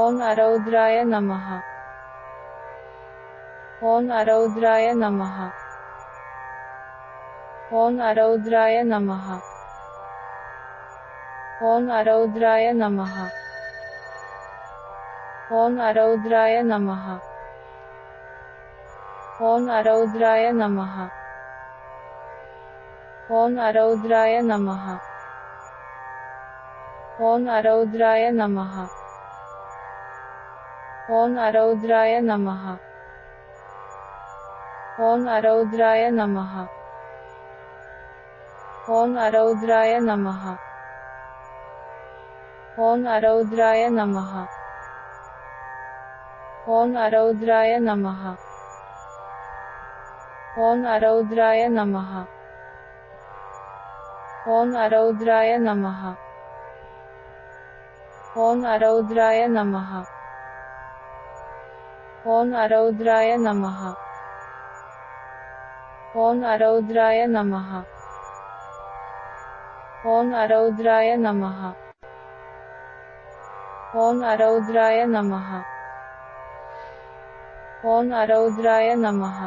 ओम अरौद्राय नमः ओम अरौद्राय नमः ओम अरौद्राय नमः ओम अरौद्राय नमः ओम अरौद्राय नमः ओम अरौद्राय नमः ओम अरौद्राय नमः ओम अरौद्राय नमः ओम अरौद्राय नमः ओम अरौद्राय नमः ओम अरौद्राय नमः ओम अरौद्राय नमः ओम अरौद्राय नमः ओम अरौद्राय नमः ओम अरौद्राय नमः ओम अरौद्राय नमः ओम अरौद्राय नमः ओम अरौद्राय नमः ओम अरौद्राय नमः ओम अरौद्राय नमः ओम अरौद्राय नमः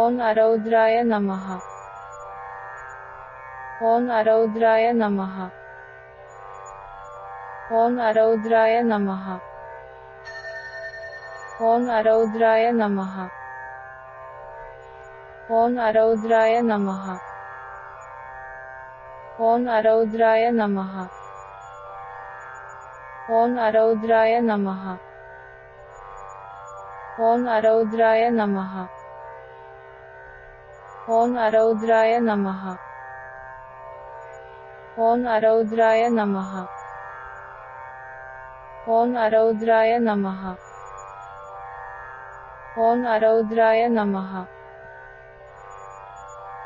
ओम अरौद्राय नमः ओम अरौद्राय नमः ओम अरौद्राय नमः ओम अरौद्राय नमः ओम अरौद्राय नमः ओम अरौद्राय नमः ओम अरौद्राय नमः ओम अरौद्राय नमः ओम अरौद्राय नमः ओम अरौद्राय नमः ओम अरौद्राय नमः ओम अरौद्राय नमः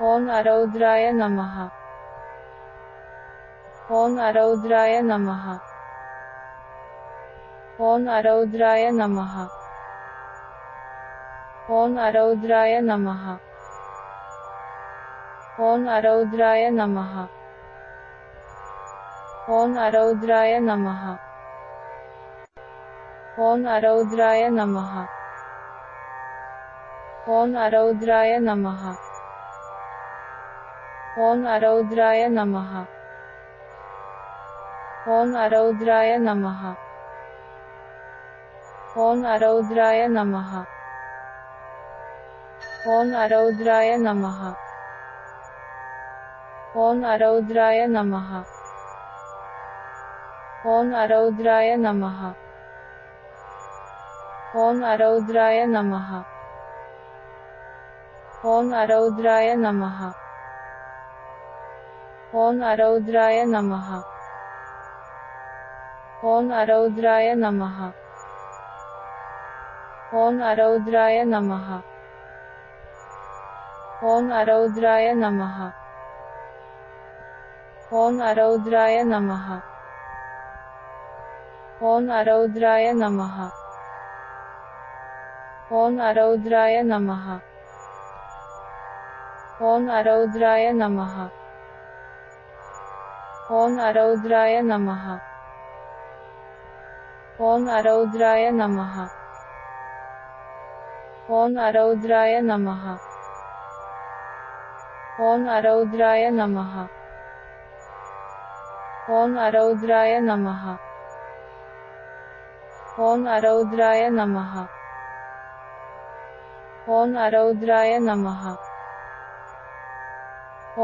ओम अरौद्राय नमः ओम अरौद्राय नमः ओम अरौद्राय नमः ओम अरौद्राय नमः ओम अरौद्राय नमः ओम अरौद्राय नमः ओम अरौद्राय नमः ओम अरौद्राय नमः ओम अरौद्राय नमः ओम अरौद्राय नमः ओम अरौद्राय नमः ओम अरौद्राय नमः ओम अरौद्राय नमः ओम अरौद्राय नमः ओम अरौद्राय नमः ओम अरौद्राय नमः ओम अरौद्राय नमः ओम अरौद्राय नमः ओम अरौद्राय नमः ओम अरौद्राय नमः ओम अरौद्राय नमः ओम अरौद्राय नमः ओम अरौद्राय नमः ओम अरौद्राय नमः ओम अरौद्राय नमः ओम अरौद्राय नमः ओम अरौद्राय नमः ओम अरौद्राय नमः ओम अरौद्राय नमः ओम अरौद्राय नमः ओम अरौद्राय नमः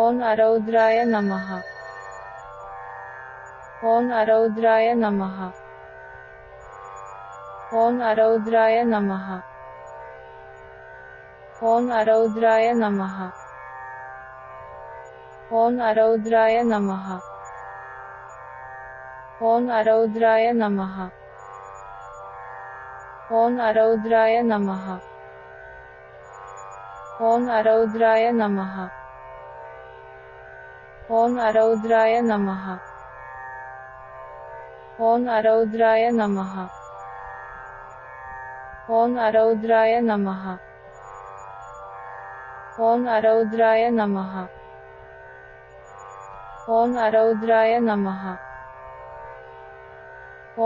ओम अरौद्राय नमः ओम अरौद्राय नमः ओम अरौद्राय नमः ओम अरौद्राय नमः ओम अरौद्राय नमः ओम अरौद्राय नमः ओम अरौद्राय नमः ओम अरौद्राय नमः ओम अरौद्राय नमः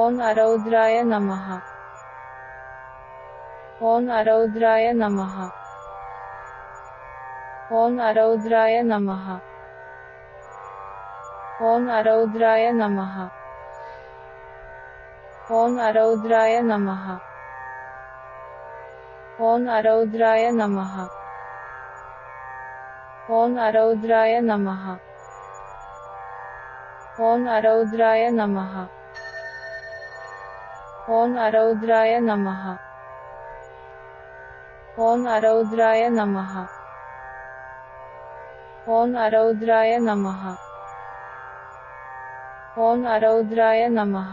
ओम अरौद्राय नमः ओम अरौद्राय नमः ओम अरौद्राय नमः ओम अरौद्राय नमः ओम अरौद्राय नमः ओम अरौद्राय नमः ओम अरौद्राय नमः ओम अरौद्राय नमः ओम अरौद्राय नमः ओम अरौद्राय नमः ओम अरौद्राय नमः ॐ अरौद्राय नमः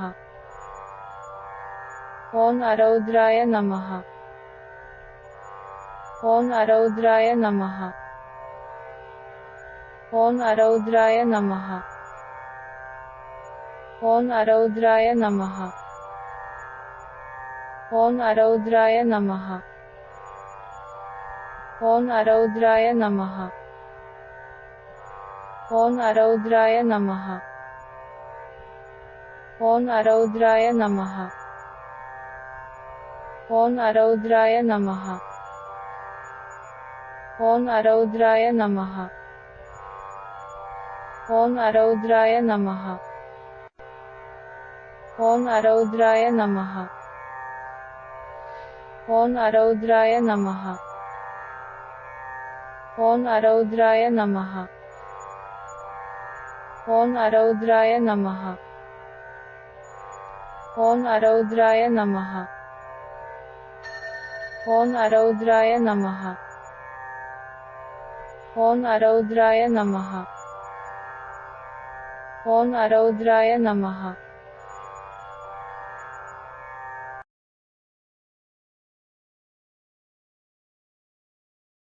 ॐ अरौद्राय नमः ॐ अरौद्राय नमः ॐ अरौद्राय नमः ॐ अरौद्राय नमः ॐ अरौद्राय नमः ॐ अरौद्राय नमः ॐ अरौद्राय नमः ओं अरौद्राय नमः ओं अरौद्राय नमः ओं अरौद्राय नमः ओं अरौद्राय नमः ओं अरौद्राय नमः ओं अरौद्राय नमः ओं अरौद्राय नमः ओं अरौद्राय नमः ओम अरौद्राय नमः ओम अरौद्राय नमः ओम अरौद्राय नमः ओम अरौद्राय नमः